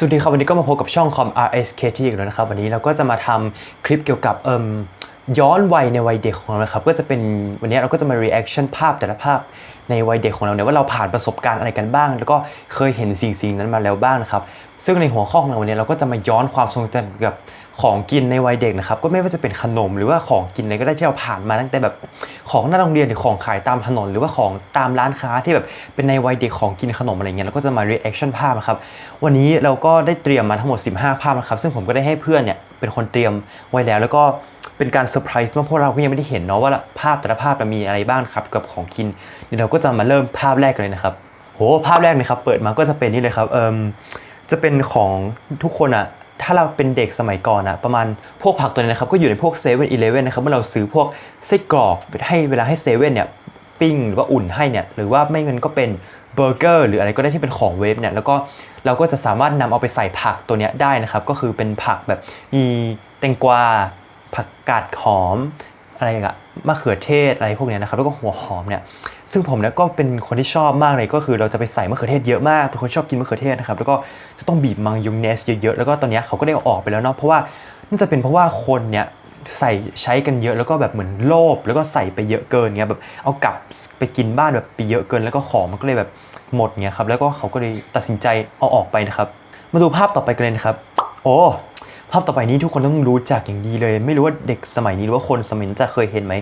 สวัสดีครับวันนี้ก็มาพบกับช่องคอม RSKT อีกแล้วนะครับ วันนี้เราก็จะมาทำคลิปเกี่ยวกับเอิมย้อนวัยในวัยเด็กของเราครับก็จะเป็นวันนี้เราก็จะมา reaction ภาพแต่ละภาพในวัยเด็กของเราเนี่ยว่าเราผ่านประสบการณ์อะไรกันบ้าง แล้วก็เคยเห็นสิ่งสิ่งนั้นมาแล้วบ้างนะครับซึ่งในหัวข้อของเราวันนี้เราก็จะมาย้อนความทรงจำเกี่ยวกับ ของกินในวัยเด็กนะครับก็ไม่ว่าจะเป็นขนมหรือว่าของกินอะไรก็ได้ที่เราผ่านมาตั้งแต่แบบของหน้าโรงเรียนหรือของขายตามถนน หรือว่าของตามร้านค้าที่แบบเป็นในวัยเด็กของกินขนมอะไรเงี้ยเราก็จะมา reaction ภาพนะครับวันนี้เราก็ได้เตรียมมาทั้งหมด 15 ภาพนะครับซึ่งผมก็ได้ให้เพื่อนเนี่ยเป็นคนเตรียมไว้แล้วแล้วก็เป็นการเซอร์ไพรส์ว่าพวกเราก็ยังไม่ได้เห็นเนาะว่าภาพแต่ละภาพมันมีอะไรบ้างครับกับของกินเดี๋ยวเราก็จะมาเริ่มภาพแรกกันเลยนะครับโหภาพแรกนะครับเปิดมาก็จะเป็นนี่เลยครับเอิมจะเป็นของทุกคนอะ ถ้าเราเป็นเด็กสมัยก่อนอะประมาณพวกผักตัวนี้นะครับก็อยู่ในพวกเซเว่นอีเลฟเว่นนะครับเมื่อเราซื้อพวกไส้กรอกให้เวลาให้เซเว่นเนี่ยปิ้งหรือว่าอุ่นให้เนี่ยหรือว่าไม่เงั้นก็เป็นเบอร์เกอร์หรืออะไรก็ได้ที่เป็นของเวฟเนี่ยแล้วก็เราก็จะสามารถนำเอาไปใส่ผักตัวเนี้ยได้นะครับ ก็คือเป็นผักแบบมีแตงกวา ผักกาดหอม อะไรอะมะเขือเทศอะไรพวกเนี้ยนะครับ แล้วก็หัวหอมเนี่ย ซึ่งผมเนี่ยก็เป็นคนที่ชอบมากเลยก็คือเราจะไปใส่มะเขือเทศเยอะมาก เป็นคนชอบกินมะเขือเทศนะครับ แล้วก็จะต้องบีบมังยองเนสเยอะๆ แล้วก็ตอนนี้เขาก็ได้เอาออกไปแล้วเนาะ เพราะว่าน่าจะเป็นเพราะว่าคนเนี่ยใส่ใช้กันเยอะแล้วก็แบบเหมือนโลภแล้วก็ใส่ไปเยอะเกินเงี้ยแบบเอากลับไปกินบ้านแบบไปเยอะเกิน แล้วก็ของมันก็เลยแบบหมดเงี้ยครับแล้วก็เขาก็เลยตัดสินใจเอาออกไปนะครับมาดูภาพต่อไปกันเลยนะครับ โอ้ภาพต่อไปนี้ทุกคนต้องรู้จักอย่างดีเลย ไม่รู้ว่าเด็กสมัยนี้หรือว่าคนสมัยนี้จะเคยเห็นไหม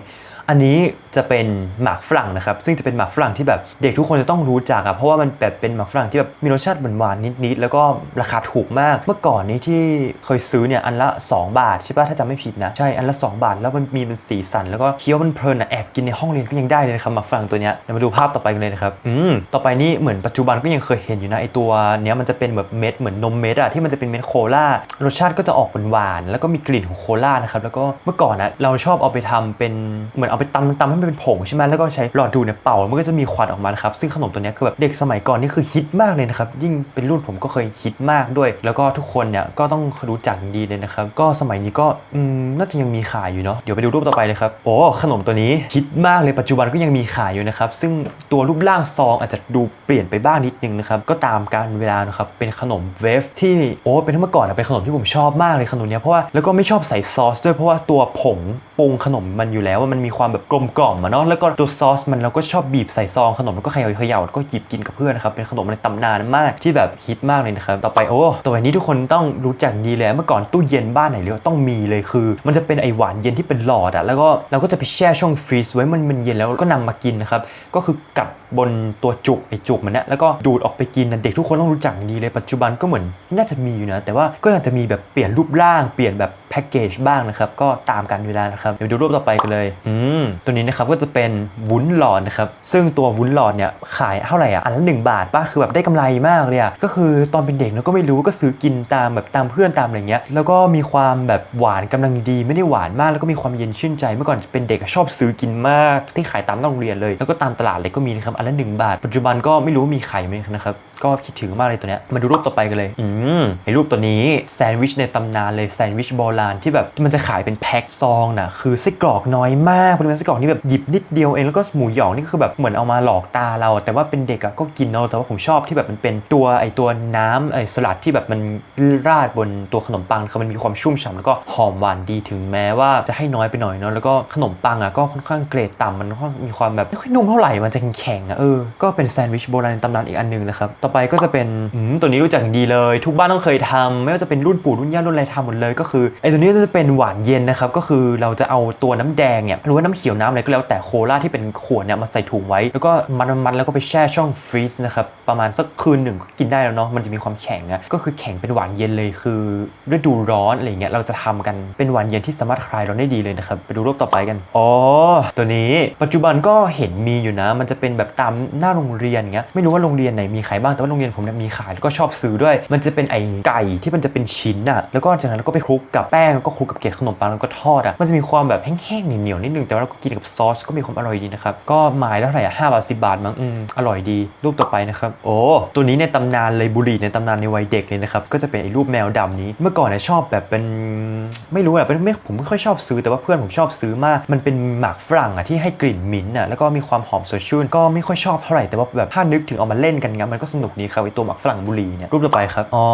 อันนี้จะเป็นหมากฝรั่งนะครับ ซึ่งจะเป็นหมากฝรั่งที่แบบเด็กทุกคนจะต้องรู้จักอะเพราะว่ามันแบบเป็นหมากฝรั่งที่แบบมีรสชาติหวานๆนิดๆแล้วก็ราคาถูกมาก เมื่อก่อนนี้ที่เคยซื้อเนี่ยอันละ 2 บาทใช่ปะถ้าจำไม่ผิดนะใช่อันละ 2 บาท แล้วมันมีเป็นสีสัน แล้วก็เคี้ยวมันเพลินอะแอบกินในห้องเรียนก็ยังได้เลยนะครับหมากฝรั่งตัวเนี้ยเดี๋ยวมาดูภาพต่อไปกันเลยนะครับอืมต่อไปนี่เหมือนปัจจุบันก็ยังเคยเห็นอยู่นะไอตัวเนี้ยมันจะเป็นแบบเม็ดเหมือนนมเม็ดอะที่มันจะเป็นเม็ดโคลารสชาติก็จะออกหวานๆแล้วก็มีกลิ่นของโคลานะครับแล้วก็เมื่อก่อนนะเราชอบเอาไปทำเป็นเหมือนเอาไปตำตำให้มันเป็นผงใช่ไหมแล้วก็ใช้หลอดดูเนี่ยเป่ามันก็จะมีควันออกมานะครับซึ่งขนมตัวนี้คือแบบเด็กสมัยก่อนนี่คือฮิตมากเลยนะครับยิ่งเป็นรุ่นผมก็เคยฮิตมากด้วย แล้วก็ทุกคนเนี่ยก็ต้องรู้จักดีเลยนะครับก็สมัยนี้ก็อืมน่าจะยังมีขายอยู่เนาะเดี๋ยวไปดูรูปต่อไปเลยครับโอ้ขนมตัวนี้ฮิตมากเลยปัจจุบันก็ยังมีขายอยู่นะครับซึ่งตัวรูปร่างซองอาจจะดูเปลี่ยนไปบ้างนิดนึงนะครับก็ตามการเวลานะครับเป็นขนมเวฟที่โอ้เป็นเมื่อก่อนเป็นขนมที่ผมชอบมากเลยขนมเนี้ยเพราะว่าแล้วก็ไม่ชอบใส่ซอสด้วยเพราะว่าตัวผงปรุงขนมมันอยู่แล้วว่ามันมีความแบบกลมกล่อมอะเนาะแล้วก็ตัวซอสมันเราก็ชอบบีบใส่ซองขนมแล้วก็เขย่าเขย่าแล้วก็หยิบกินกับเพื่อนนะครับเป็นขนมในตำนานมากที่แบบฮิตมากเลยนะครับต่อไปโอ้ต่อไปนี้ทุกคนต้องรู้จักดีเลยเมื่อก่อนตู้เย็นบ้านไหนเรียกต้องมีเลยคือ มันจะเป็นไอหวานเย็นที่เป็นหลอดอะแล้วก็เราก็จะไปแช่ช่องฟรีซไว้มันมันเย็นแล้วก็นำมากินนะครับก็คือกัดบนตัวจุกไอจุกมันนี่ยแล้วก็ดูดออกไปกินนะเด็กทุกคนต้องรู้จักดีเลยปัจจุบันก็เหมือนน่าจะมีอยู่นะแต่ว่าก็อาจจะมีแบบเปลี่ยนรูปร่างเปลี่ยนแบบแพ็กเกจบ้างนะครับก็ตามกันเวลานะครับเดี๋ยวดูรูปต่อไปกันเลยอืมตัวนี้นะครับก็จะเป็นวุ้นหลอดนะครับซึ่งตัววุ้นหลอดเนี่ยขายเท่าไหร่อะอันละหนึ่งบาทป้าคือแบบได้กำไรมากเลยอะก็คือตอนเป็นเด็กเราก็ไม่รู้ก็ซื้อกินตามแบบตามเพื่อนตามอะไรเงี้ยแล้วก็มีความแบบหวานกำลังดีไม่ได้หวานมากแล้วก็มีความเย็นชื่นใจ เมื่อก่อนเป็นเด็กชอบซื้อกินมากที่ขายตามโรงเรียนเลย แล้วก็ตามตลาดเลยก็มีนะครับอันละหนึ่งบาท ปัจจุบันก็ไม่รู้ว่ามีขายไหมนะครับก็คิดถึงมากเลยตัวเนี้ยมาดูรูปต่อไปกันเลย อืมไอรูปตัวนี้แซนด์วิชในตำนานเลยแซนด์วิชโบราณที่แบบมันจะขายเป็นแพ็คซองนะคือไส้กรอกน้อยมากปริมาณไส้กรอกนี่แบบหยิบนิดเดียวเองแล้วก็หมูหยองนี่คือแบบเหมือนเอามาหลอกตาเรา แต่ว่าเป็นเด็กอะก็กินเนาะแต่ว่าผมชอบที่แบบมันเป็นตัวไอตัวน้ำไอสลัดที่แบบมันราดบนตัวขนมปังคือมันมีความชุ่มฉ่ำแล้วก็หอมหวานดีถึงแม้ว่าจะให้น้อยไปหน่อยเนาะแล้วก็ขนมปังอะก็ค่อนข้างเกรดต่ำมันค่อนมีความแบบไม่ค่อยนุ่มเท่าไหร่มันจะแข็งๆอะเออก็เป็นแซนด์วิชโบราณในตำนานอีกอันหนึงนะครับต่อไปก็จะเป็นอืมตัวนี้รู้จักอย่างดีเลย ทุกบ้านต้องเคยทำไม่ว่าจะเป็นรุ่นปู่รุ่นย่ารุ่นอะไรทำหมดเลย ก็คือไอตัวนี้จะเป็นหวานเย็นนะครับก็คือเราจะเอาตัวน้ำแดงเนี่ยหรือว่าน้ำเขียวน้ำอะไรก็แล้วแต่โคลาที่เป็นขวดเนี่ยมาใส่ถุงไว้ แล้วก็มัดๆแล้วก็ไปแช่ช่องฟรีซนะครับประมาณสักคืนหนึ่งกินได้แล้วเนาะมันจะมีความแข็งอะก็คือแข็งเป็นหวานเย็นเลยคือฤดูร้อนอะไรเงี้ยเราจะทำกันเป็นหวานเย็นที่สามารถคลายร้อนได้ดีเลยนะครับไปดูรูปต่อไปกันอ๋อตัวนี้ปัจจุบันก็เห็นมีอยู่นะ มันจะเป็นแบบตามหน้าโรงเรียนเงี้ยไม่รู้ว่าโรงเรียนไหนมีขายบ้างแต่ว่าโรงเรียนผมเนี่ยมีขายแล้วก็ชอบซื้อด้วย มันจะเป็นไอไก่ที่มันจะเป็นชิ้นอะแล้วก็จากนั้นเราก็ไปคลุกกับแป้งแล้วก็คลุกกับเกล็ดขนมปังแล้วก็ทอดอะมันจะมีความแบบแห้งๆเหนียวๆนิดนึงแต่ว่าเราก็กินกับซอสก็มีความอร่อยดีนะครับ ก็หมายละเท่าไหร่อะห้าบาทสิบาทมั้งอืมอร่อยดี รูปต่อไปนะครับ โอ้ตัวนี้ในตำนานเลยบุหรี่ในตำนานในวัยเด็กเลยนะครับ ก็จะเป็นไอ้รูปแมวดำนี้ เมื่อก่อนเนี่ยชอบแบบเป็นไม่รู้อะเป็นไม่ผมไม่ค่อยชอบซื้อแต่ว่าเพื่อนผมชอบซื้อมาก มันเป็นหมากฝรั่งอะที่ให้กลิ่นมิ้นท์อะแล้วก็มีความหอมสดชื่นก็ไม่ค่อยชอบเท่าไหร่แต่ว่าแบบถ้านึกถึงเอามาเล่นกันงั้นมันก็สนุกดีครับไอตัวหมากฝรั่งบุหรี่เนี่ยรูปต่อไปครับอ๋อ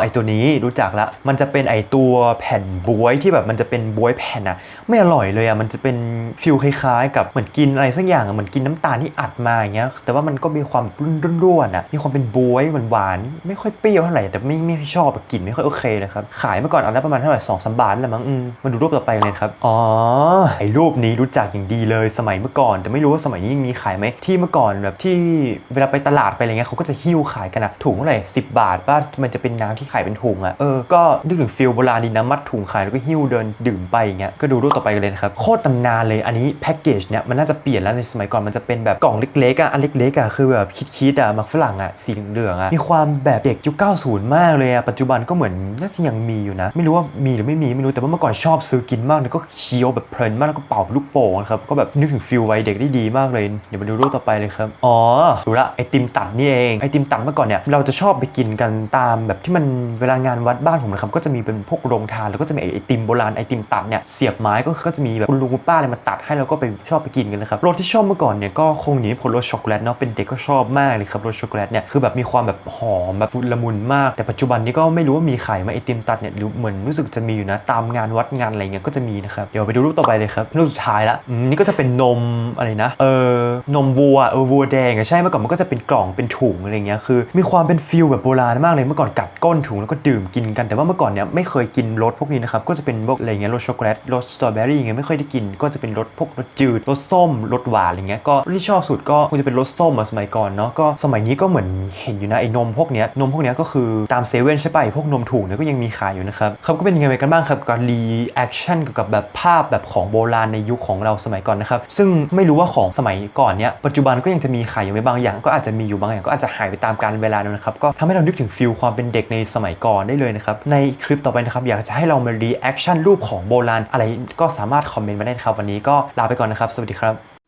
ไอตัวนี้รู้จักละมันจะเป็นไอตัวแผ่นบวยที่แบบมันจะเป็นบวยแผ่นอะไม่อร่อยเลยอะมันจะเป็นฟิลคล้ายๆ กับเหมือนกินอะไรสักอย่างอะเหมือนกินน้ำตาลที่อัดมาอย่างเงี้ยแต่ว่ามันก็มีความร่วนๆอะมีความเป็นบวยหวานๆไม่ค่อยเปรี้ยวเท่าไหร่แต่ไม่ไม่ชอบกลิ่นไม่ค่อยโอเคนะครับขายเมื่อก่อนอันละประมาณเท่าไหร่สองสามบาทแหละมั้งอืมมาดูรูปต่อไปเลยครับอ๋อไอ้รูปนี้รู้จักอย่างดีเลยสมัยเมื่อก่อน แต่ไม่รู้ว่าสมัยนี้ยังมีขายไหมที่เมื่อก่อนแบบที่เวลาไปตลาดไปอะไรเงี้ยเขาก็จะหิ้วขายกันอะถุงเท่าไหร่สิบาทป้ามันจะเป็นน้ำที่ขายเป็นถุงอะเออก็นึกถึงฟิลโบราณดีนะมัดถุงขายแล้วก็หิ้วเดินดื่มไปอย่างเงี้ยก็ดูรูปต่อไปกันเลยครับโคตรตำนานเลยอันนี้แพ็กเกจเนี่ยมันน่าจะเปลี่ยนแล้วในสมัยก่อนมันจะเป็นแบบกล่องเล็กๆอะอันเล็กๆอะคือแบบคิดๆอะมักฝรั่งอะสีเหลืองๆอะมีความแบบเด็กยุค90 มากเลยอะปัจจุบันก็เหมือนน่าจะยังมีอยู่นะ ไม่รู้ว่ามีหรือไม่มีไม่รู้แต่ว่าเมื่อก่อนชอบซื้อกินมากแล้วก็เคี้ยวแบบเพลินมากแล้วก็เป่าลูกโป่งครับก็แบบนึกถึงฟิลวัยเด็กได้ดีมากเลยเดี๋ยวมาดูรูปต่อไปเลยครับอ๋อดูละไอติมตัดนี่เองไอติมตัดเมื่อก่อนเนี่ยเราจะชอบไปกินกันตามแบบที่มันเวลางานวัดบ้านผมนะครับก็จะมีเป็นพวกโรงทานแล้วก็จะมีไอติมโบราณไอติมตัดเนี่ยเสียบไม้ก็จะมีแบบคุณลุงคุณป้าอะไรมาตดให้เราก็ไปชอบไปกินกันนะครับรสที่ชอบเมื่อก่อนเนี่ยก็คงหนีผลรสช็อกโกแลตเนาะเป็นเด็กก็ชอบมากเลยครับรสช็อกโกแลตเนี่ยคือแบบมีความแบบหอมแบบละมุนมาก แต่ปัจจุบันนี้ก็ไม่รู้ว่ามีขายไหมไอติมตัดเนี่ยหรือเหมือนรู้สึกจะมีอยู่นะตามงานวัดงานอะไรเงี้ยก็จะมีนะครับเดี๋ยวไปดูรูปต่อไปเลยครับรูปสุดท้ายละอืมนี่ก็จะเป็นนมอะไรนะเออ นมวัวเออวัวแดงอะใช่เมื่อก่อนมันก็จะเป็นกล่องเป็นถุงอะไรเงี้ยคือ มีความเป็นฟิลแบบโบราณมากเลยเมื่อก่อนกัดก้นถุงแล้วก็ดื่มกินกันแต่ว่าเมื่อก่อนเนี่ยไม่เคยกินรสพวกนี้นะครับก็จะเป็นพวกอะไรเงี้ยรสช็อกโกแลตรสสตรอเบอรี่เงี้ยไม่ค่อยได้กิน ก็จะเป็นรสพวกรสจืดรสส้มรสหวานอะไรเงี้ยก็ที่ชอบสุดก็คงจะเป็นรสส้มอะสมัยก่อนเนาะก็สมัยนี้ก็เหมือนเห็นอยู่นะไอ้นมพวกเนี้ยนมพวกเนี้ยก็คือตามเซเว่นใช่ป่ะไอ้พวกนมถุงเนี่ยก็ยังมีขายอยู่นะครับครับก็เป็นยังไงกันบ้างครับการรีแอคชั่นกับแบบภาพแบบของโบราณในยุคของเราสมัยก่อนนะครับซึ่งไม่รู้ว่าของสมัยก่อนนี้ปัจจุบันก็ยังจะมีขายอยู่ไม่บางอย่าง ก็อาจจะมีอยู่บางอย่างก็อาจจะหายไปตามกาลเวลาแล้วนะครับก็ทำให้เรานึกถึงฟิลความเป็นเด็กในสมัยก่อนได้เลยนะครับในคลิปต่อไปนะครับอยากจะให้เรามารีแอคชั่นรูปของโบราณ อะไรก็สามารถคอมเมนต์มาได้นะครับวันนี้ก็ลาไปก่อนนะครับ สวัสดีครับ